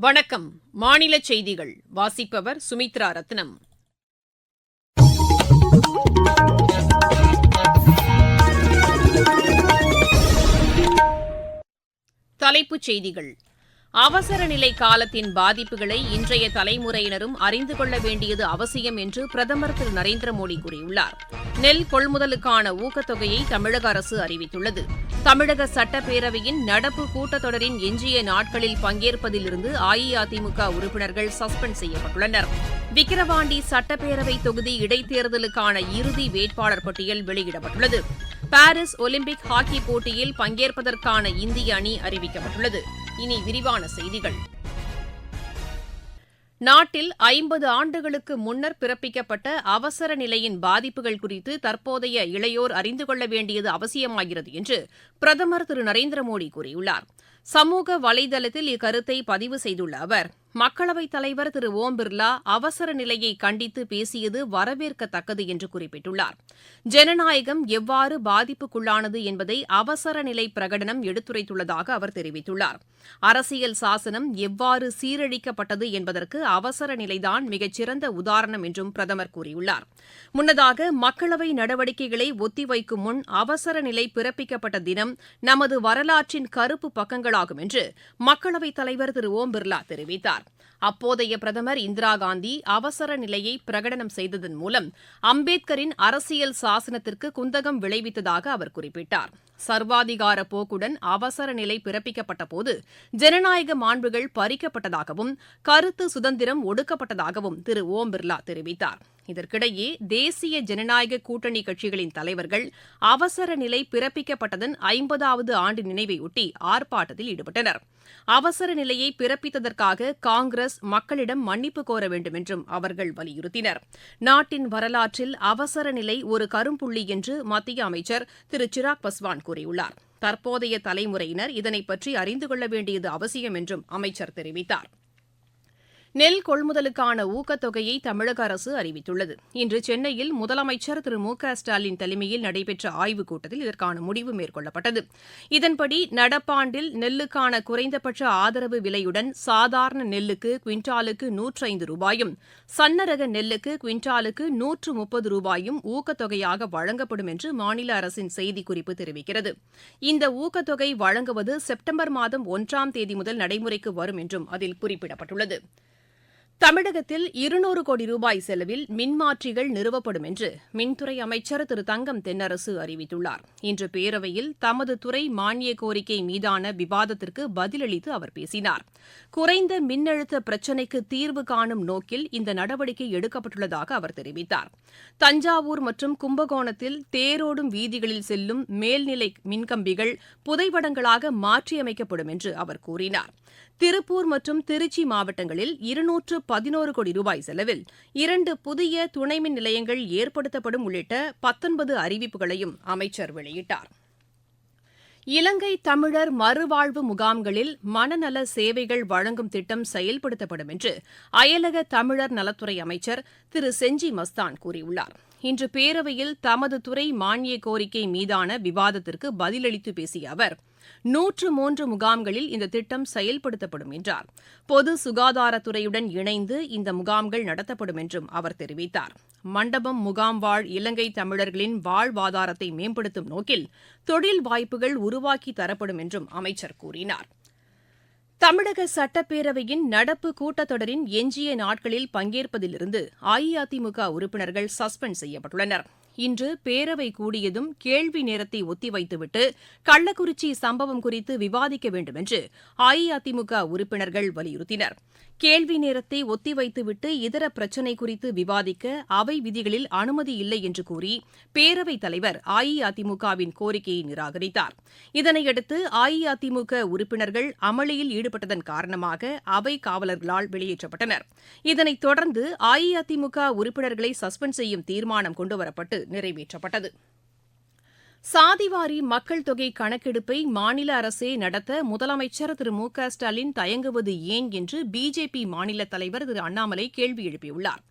வணக்கம். மாநில செய்திகள். வாசிப்பவர் சுமித்ரா ரத்னம். தலைப்புச் செய்திகள். அவசர நிலை காலத்தின் பாதிப்புகளை இன்றைய தலைமுறையினரும் அறிந்து கொள்ள வேண்டியது அவசியம் என்று பிரதமர் திரு நரேந்திர மோடி கூறியுள்ளார். நெல் கொள்முதலுக்கான ஊக்கத்தொகையை தமிழக அரசு அறிவித்துள்ளது. தமிழக சட்டப்பேரவையின் நடப்பு கூட்டத்தொடரின் எஞ்சிய நாட்களில் பங்கேற்பதிலிருந்து அஇஅதிமுக உறுப்பினர்கள் சஸ்பெண்ட் செய்யப்பட்டுள்ளனர். விக்கிரவாண்டி சட்டப்பேரவை தொகுதி இடைத்தேர்தலுக்கான இறுதி வேட்பாளர் பட்டியல் வெளியிடப்பட்டுள்ளது. பாரிஸ் ஒலிம்பிக் ஹாக்கி போட்டியில் பங்கேற்பதற்கான இந்திய அணி அறிவிக்கப்பட்டுள்ளது. இனி விரிவான செய்திகள். நாட்டில் ஐம்பது ஆண்டுகளுக்கு முன்னர் பிறப்பிக்கப்பட்ட அவசர நிலையின் பாதிப்புகள் குறித்து தற்போதைய இளையோர் அறிந்து கொள்ள வேண்டியது அவசியமாகிறது என்று பிரதமர் திரு நரேந்திர மோடி கூறியுள்ளார். சமூக வலைதளத்தில் இக்கருத்தை பதிவு செய்துள்ள அவர் மக்களவைத் தலைவர் திரு. ஓம் பிர்லா அவசர நிலையை கண்டித்து பேசியது வரவேற்கத்தக்கது என்று குறிப்பிட்டுள்ளார். ஜனநாயகம் எவ்வாறு பாதிப்புக்குள்ளானது என்பதை அவசர நிலை பிரகடனம் எடுத்துரைத்துள்ளதாக அவர் தெரிவித்துள்ளார். அரசியல் சாசனம் எவ்வாறு சீரழிக்கப்பட்டது என்பதற்கு அவசர நிலைதான் மிகச்சிறந்த உதாரணம் என்றும் பிரதமர் கூறியுள்ளார். முன்னதாக மக்களவை நடவடிக்கைகளை ஒத்திவைக்கும் முன் அவசர நிலை பிறப்பிக்கப்பட்ட தினம் நமது வரலாற்றின் கருப்பு பக்கங்களாகும் என்று மக்களவைத் தலைவர் திரு ஓம் பிர்லா தெரிவித்தார். அப்போதைய பிரதமர் இந்திரா காந்தி அவசர நிலையை பிரகடனம் செய்ததன் மூலம் அம்பேத்கரின் அரசியல் சாசனத்திற்கு குந்தகம் விளைவித்ததாக அவர் குறிப்பிட்டார். சர்வாதிகார போக்குடன் அவசர நிலை பிறப்பிக்கப்பட்டபோது ஜனநாயக மாண்புகள் பறிக்கப்பட்டதாகவும் கருத்து சுதந்திரம் ஒடுக்கப்பட்டதாகவும் திரு. ஓம் பிர்லா தெரிவித்தார். இதற்கிடையே தேசிய ஜனநாயக கூட்டணி கட்சிகளின் தலைவர்கள் அவசர நிலை பிறப்பிக்கப்பட்டதன் ஐம்பதாவது ஆண்டு நினைவையொட்டி ஆர்ப்பாட்டத்தில் ஈடுபட்டனர். அவசர நிலையை பிறப்பித்ததற்காக காங்கிரஸ் மக்களிடம் மன்னிப்பு கோர வேண்டும் என்றும் அவர்கள் வலியுறுத்தினர். நாட்டின் வரலாற்றில் அவசர நிலை ஒரு கரும்புள்ளி என்று மத்திய அமைச்சர் திரு. சிராக் பஸ்வான் கூறியுள்ளார். தற்போதைய தலைமுறையினர் இதனை பற்றி அறிந்து கொள்ள வேண்டியது அவசியம் என்றும் அமைச்சர் தெரிவித்தார். நெல் கொள்முதலுக்கான ஊக்கத்தொகையை தமிழக அரசு அறிவித்துள்ளது. இன்று சென்னையில் முதலமைச்சர் திரு மு க ஸ்டாலின் தலைமையில் நடைபெற்ற ஆய்வுக் கூட்டத்தில் இதற்கான முடிவு மேற்கொள்ளப்பட்டது. இதன்படி நடப்பாண்டில் நெல்லுக்கான குறைந்தபட்ச ஆதரவு விலையுடன் சாதாரண நெல்லுக்கு குவிண்டாலுக்கு நூற்றைந்து ரூபாயும் சன்னரக நெல்லுக்கு குவிண்டாலுக்கு நூற்று முப்பது ரூபாயும் ஊக்கத்தொகையாக வழங்கப்படும் என்று மாநில அரசின் செய்திக்குறிப்பு தெரிவிக்கிறது. இந்த ஊக்கத்தொகை வழங்குவது செப்டம்பர் மாதம் ஒன்றாம் தேதி முதல் நடைமுறைக்கு வரும் என்றும் அதில் குறிப்பிடப்பட்டுள்ளது. தமிழகத்தில் இருநூறு கோடி ரூபாய் செலவில் மின்மாற்றிகள் நிறுவப்படும் என்று மின்துறை அமைச்சர் திரு தங்கம் தென்னரசு அறிவித்துள்ளார். இன்று பேரவையில் தமது துறை மானிய கோரிக்கை மீதான விவாதத்திற்கு பதிலளித்து அவர் பேசினார். குறைந்த மின்னழுத்த பிரச்சினைக்கு தீர்வு காணும் நோக்கில் இந்த நடவடிக்கை எடுக்கப்பட்டுள்ளதாக அவர் தெரிவித்தார். தஞ்சாவூர் மற்றும் கும்பகோணத்தில் தேரோடும் வீதிகளில் செல்லும் மேல்நிலை மின்கம்பிகள் புதைவடங்களாக மாற்றியமைக்கப்படும் என்று அவர் கூறினார். திருப்பூர் மற்றும் திருச்சி மாவட்டங்களில் இருநூற்று பதினோரு கோடி ரூபாய் செலவில் இரண்டு புதிய துணைமின் நிலையங்கள் ஏற்படுத்தப்படும் உள்ளிட்ட பத்தொன்பது அறிவிப்புகளையும் அமைச்சர் வெளியிட்டார். இலங்கை தமிழர் மறுவாழ்வு முகாம்களில் மனநல சேவைகள் வழங்கும் திட்டம் செயல்படுத்தப்படும் என்று அயலக தமிழர் நலத்துறை அமைச்சர் திரு செஞ்சி மஸ்தான் கூறியுள்ளார். இன்று பேரவையில் தமது துறை மானிய கோரிக்கை மீதான விவாதத்திற்கு பதிலளித்து பேசிய அவர் நூற்று மூன்று முகாம்களில் இந்த திட்டம் செயல்படுத்தப்படும் என்றார். பொது சுகாதாரத்துறையுடன் இணைந்து இந்த முகாம்கள் நடத்தப்படும் என்றும் அவர் தெரிவித்தார். மண்டபம் முகாம் வாழ் இலங்கை தமிழர்களின் வாழ்வாதாரத்தை மேம்படுத்தும் நோக்கில் தொழில் வாய்ப்புகள் உருவாக்கி தரப்படும் என்றும் அமைச்சர் கூறினார். தமிழக சட்டப்பேரவையின் நடப்பு கூட்டத்தொடரின் எஞ்சிய நாட்களில் பங்கேற்பதிலிருந்து அஇஅதிமுக உறுப்பினர்கள் சஸ்பெண்ட் செய்யப்பட்டுள்ளனர். இன்று பேரவை கூடியதும் கேள்வி நேரத்தை ஒத்திவைத்துவிட்டு கள்ளக்குறிச்சி சம்பவம் குறித்து விவாதிக்க வேண்டும் என்று அஇஅதிமுக உறுப்பினர்கள் வலியுறுத்தினர். கேள்வி நேரத்தை ஒத்திவைத்துவிட்டு இதர பிரச்சினை குறித்து விவாதிக்க அவை விதிகளில் அனுமதி இல்லை என்று கூறி பேரவைத் தலைவர் அஇஅதிமுகவின் கோரிக்கையை நிராகரித்தார். இதனையடுத்து அஇஅதிமுக உறுப்பினர்கள் அமளியில் ஈடுபட்டதன் காரணமாக அவை காவலர்களால் வெளியேற்றப்பட்டனர். இதனைத் தொடர்ந்து அஇஅதிமுக உறுப்பினர்களை சஸ்பெண்ட் செய்யும் தீர்மானம் கொண்டுவரப்பட்டு நிறைவேற்றப்பட்டது. சாதிவாரி மக்கள் தொகை கணக்கெடுப்பை மாநில அரசே நடத்த முதலமைச்சர் திரு மு க ஸ்டாலின் தயங்குவது ஏன் என்று பிஜேபி மாநில தலைவர் திரு அண்ணாமலை கேள்வி எழுப்பியுள்ளார்.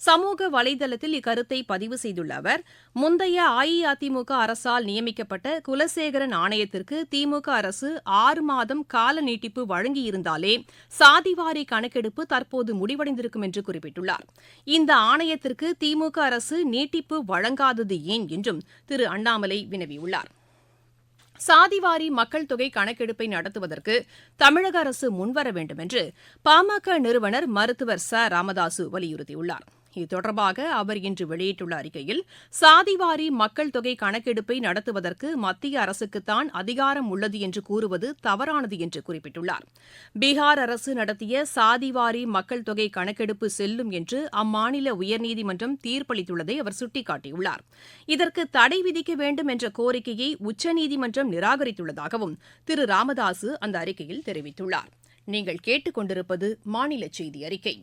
சமூக வலைதளத்தில் இக்கருத்தை பதிவு செய்துள்ள அவர் முந்தைய அஇஅதிமுக அரசால் நியமிக்கப்பட்ட குலசேகரன் ஆணையத்திற்கு திமுக அரசு ஆறு மாதம் கால நீட்டிப்பு வழங்கியிருந்தாலே சாதிவாரி கணக்கெடுப்பு தற்போது முடிவடைந்திருக்கும் என்று குறிப்பிட்டுள்ளார். இந்த ஆணையத்திற்கு திமுக அரசு நீட்டிப்பு வழங்காதது ஏன் என்றும் திரு அண்ணாமலை வினவியுள்ளார். சாதிவாரி மக்கள் தொகை கணக்கெடுப்பை நடத்துவதற்கு தமிழக அரசு முன்வர வேண்டும் என்று பாமக நிறுவனர் மருத்துவர் ச. ராமதாசு வலியுறுத்தியுள்ளார். இது தொடர்பாக அவர் இன்று வெளியிட்டுள்ள அறிக்கையில் சாதிவாரி மக்கள் தொகை கணக்கெடுப்பை நடத்துவதற்கு மத்திய அரசுக்குத்தான் அதிகாரம் உள்ளது என்று கூறுவது தவறானது என்று குறிப்பிட்டுள்ளார். பீகார் அரசு நடத்திய சாதிவாரி மக்கள் தொகை கணக்கெடுப்பு செல்லும் என்று அம்மாநில உயர்நீதிமன்றம் தீர்ப்பளித்துள்ளதை அவர் சுட்டிக்காட்டியுள்ளார். இதற்கு தடை விதிக்க வேண்டும் என்ற கோரிக்கையை உச்சநீதிமன்றம் நிராகரித்துள்ளதாகவும் திரு ராமதாசு அந்த அறிக்கையில் தெரிவித்துள்ளார். நீங்கள் கேட்டுக்கொண்டிருப்பது மாநில செய்தி அறிக்கை.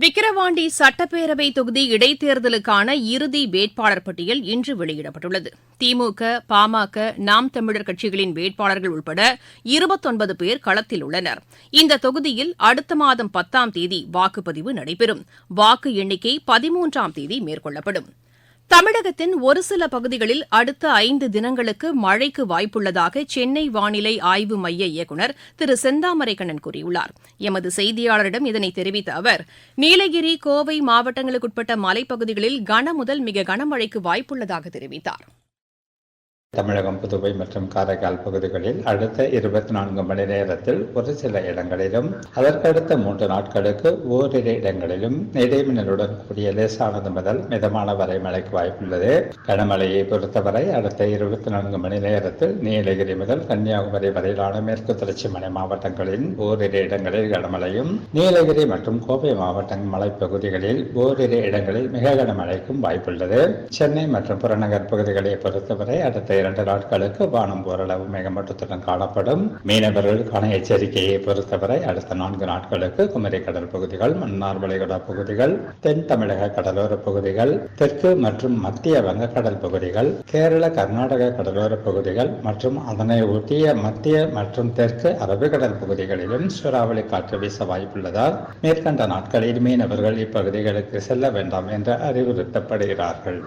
விக்கிரவாண்டி சட்டப்பேரவை தொகுதி இடைத்தேர்தலுக்கான இறுதி வேட்பாளர் பட்டியல் இன்று வெளியிடப்பட்டுள்ளது. திமுக பாமக நாம் தமிழர் கட்சிகளின் வேட்பாளர்கள் உட்பட இருபத்தொன்பது பேர் களத்தில் உள்ளனர். இந்த தொகுதியில் அடுத்த மாதம் பத்தாம் தேதி வாக்குப்பதிவு நடைபெறும். வாக்கு எண்ணிக்கை பதிமூன்றாம் தேதி மேற்கொள்ளப்படும். தமிழகத்தின் ஒரு சில பகுதிகளில் அடுத்த ஐந்து தினங்களுக்கு மழைக்கு வாய்ப்புள்ளதாக சென்னை வானிலை ஆய்வு மைய இயக்குநர் திரு செந்தாமரைக்கண்ணன் கூறியுள்ளார். எமது செய்தியாளரிடம் இதனை தெரிவித்த அவர் நீலகிரி கோவை மாவட்டங்களுக்குட்பட்ட மலைப்பகுதிகளில் கன முதல் மிக கனமழைக்கு வாய்ப்புள்ளதாக தெரிவித்தார். தமிழகம் புதுவை மற்றும் காரைக்கால் பகுதிகளில் அடுத்த இருபத்தி நான்கு மணி நேரத்தில் ஒரு சில இடங்களிலும் அதற்கடுத்த மூன்று நாட்களுக்கு ஓரிரு இடங்களிலும் இடைமின்னலுடன் கூடிய லேசானது முதல் மிதமான வரை மழைக்கு வாய்ப்புள்ளது. கனமழையை பொறுத்தவரை அடுத்த இருபத்தி நான்கு மணி நேரத்தில் நீலகிரி முதல் கன்னியாகுமரி வரையிலான மேற்கு தொடர்ச்சி மலை மாவட்டங்களின் ஓரிரு இடங்களில் கனமழையும் நீலகிரி மற்றும் கோவை மாவட்ட மலைப்பகுதிகளில் ஓரிரு இடங்களில் மிக கனமழைக்கும் வாய்ப்புள்ளது. சென்னை மற்றும் புறநகர் பகுதிகளை பொறுத்தவரை அடுத்த இரண்டு நாட்களுக்கு வானம் ஓரளவு மேகமூட்டத்துடன் காணப்படும். மீனவர்களுக்கான எச்சரிக்கையை பொறுத்தவரை அடுத்த நான்கு நாட்களுக்கு குமரி கடல் பகுதிகள் மன்னார் வளைகுடா பகுதிகள் தென் தமிழக கடலோர பகுதிகள் தெற்கு மற்றும் மத்திய வங்கக்கடல் பகுதிகள் கேரள கர்நாடக கடலோர பகுதிகள் மற்றும் அதனை ஒட்டிய மத்திய மற்றும் தெற்கு அரபிக்கடல் பகுதிகளிலும் சூறாவளி காற்று வீச வாய்ப்புள்ளதால் மேற்கண்ட நாட்களில் மீனவர்கள் இப்பகுதிகளுக்கு செல்ல வேண்டாம் என்று அறிவுறுத்தப்படுகிறார்கள்.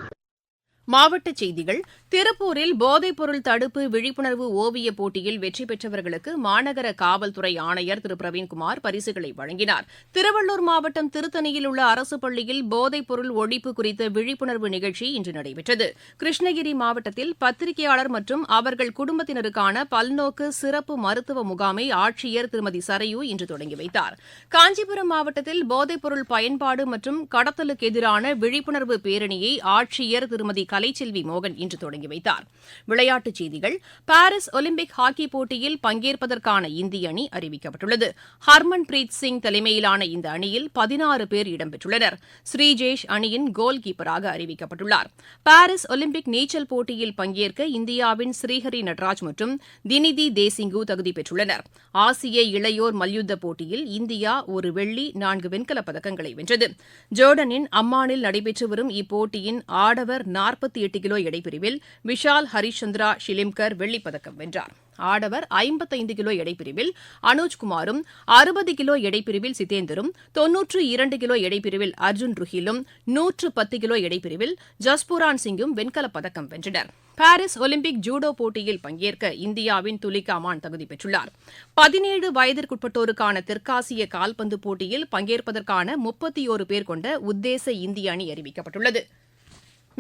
மாவட்டச் செய்திகள். திருப்பூரில் போதைப்பொருள் தடுப்பு விழிப்புணர்வு ஓவியப் போட்டியில் வெற்றி பெற்றவர்களுக்கு மாநகர காவல்துறை ஆணையர் திரு. பிரவீன்குமார் பரிசுகளை வழங்கினார். திருவள்ளூர் மாவட்டம் திருத்தணியில் உள்ள அரசு பள்ளியில் போதைப்பொருள் ஒழிப்பு குறித்த விழிப்புணர்வு நிகழ்ச்சி இன்று நடைபெற்றது. கிருஷ்ணகிரி மாவட்டத்தில் பத்திரிகையாளர் மற்றும் அவர்கள் குடும்பத்தினருக்கான பல்நோக்கு சிறப்பு மருத்துவ முகாமை ஆட்சியர் திருமதி சரையு இன்று தொடங்கி வைத்தார். காஞ்சிபுரம் மாவட்டத்தில் போதைப்பொருள் பயன்பாடு மற்றும் கடத்தலுக்கு எதிரான விழிப்புணர்வு பேரணியை ஆட்சியர் திருமதி கலைச்செல்வி மோகன் இன்று தொடங்கி வைத்தார். விளையாட்டுச் செய்திகள் பாரிஸ் ஒலிம்பிக் ஹாக்கி போட்டியில் பங்கேற்பதற்கான இந்திய அணி அறிவிக்கப்பட்டுள்ளது. ஹர்மன் பிரீத் சிங் தலைமையிலான இந்த அணியில் பதினாறு பேர் இடம்பெற்றுள்ளனர். ஸ்ரீஜேஷ் அணியின் கோல் கீப்பராக அறிவிக்கப்பட்டுள்ளார். பாரிஸ் ஒலிம்பிக் நீச்சல் போட்டியில் பங்கேற்க இந்தியாவின் ஸ்ரீஹரி நட்ராஜ் மற்றும் தினிதி தேசிங்கு தகுதி பெற்றுள்ளனர். ஆசிய இளையோர் மல்யுத்த போட்டியில் இந்தியா ஒரு வெள்ளி நான்கு வெண்கலப் பதக்கங்களை வென்றது. ஜோர்டனின் அம்மானில் நடைபெற்று வரும் இப்போட்டியின் ஆடவர் நாற்பத்தி எட்டு கிலோ எடைப்பிரிவில் விஷால் ஹரிச்சந்திரா ஷிலிம்கர் வெள்ளிப்பதக்கம் வென்றார். ஆடவர் ஐம்பத்தைந்து கிலோ எடைப்பிரிவில் அனுஜ்குமாரும் அறுபது கிலோ எடைப்பிரிவில் சிதேந்தரும் தொன்னூற்று இரண்டு கிலோ எடைப்பிரிவில் அர்ஜுன் ருஹிலும் நூற்று பத்து கிலோ எடைப்பிரிவில் ஜஸ்பூரான் சிங்கும் வெண்கலப் பதக்கம் வென்றனர். பாரிஸ் ஒலிம்பிக் ஜூடோ போட்டியில் பங்கேற்க இந்தியாவின் துலிகா மான் தகுதி பெற்றுள்ளார். பதினேழு வயதிற்குட்பட்டோருக்கான தெற்காசிய கால்பந்து போட்டியில் பங்கேற்பதற்கான முப்பத்தி ஓரு பேர் கொண்ட உத்தேச இந்திய அணி அறிவிக்கப்பட்டுள்ளது.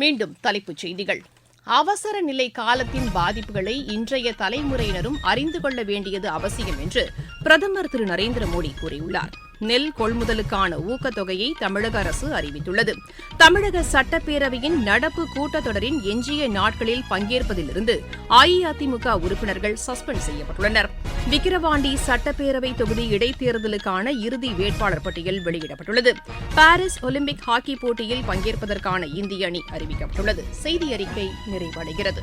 மீண்டும் தலைப்புச் செய்திகள். அவசர நிலை காலத்தின் பாதிப்புகளை இன்றைய தலைமுறையினரும் அறிந்து கொள்ள வேண்டியது அவசியம் என்று பிரதமர் திரு நரேந்திர மோடி கூறியுள்ளார். நெல் கொள்முதலுக்கான ஊக்கத்தொகையை தமிழக அரசு அறிவித்துள்ளது. தமிழக சட்டப்பேரவையின் நடப்பு கூட்டத்தொடரின் எஞ்சிய நாட்களில் பங்கேற்பதிலிருந்து அஇஅதிமுக உறுப்பினர்கள் சஸ்பெண்ட் செய்யப்பட்டுள்ளனர். விக்கிரவாண்டி சட்டப்பேரவை தொகுதி இடைத்தேர்தலுக்கான இறுதி வேட்பாளர் பட்டியல் வெளியிடப்பட்டுள்ளது. பாரிஸ் ஒலிம்பிக் ஹாக்கி போட்டியில் பங்கேற்பதற்கான இந்திய அணி அறிவிக்கப்பட்டுள்ளது. செய்தி அறிக்கை நிறைவடைகிறது.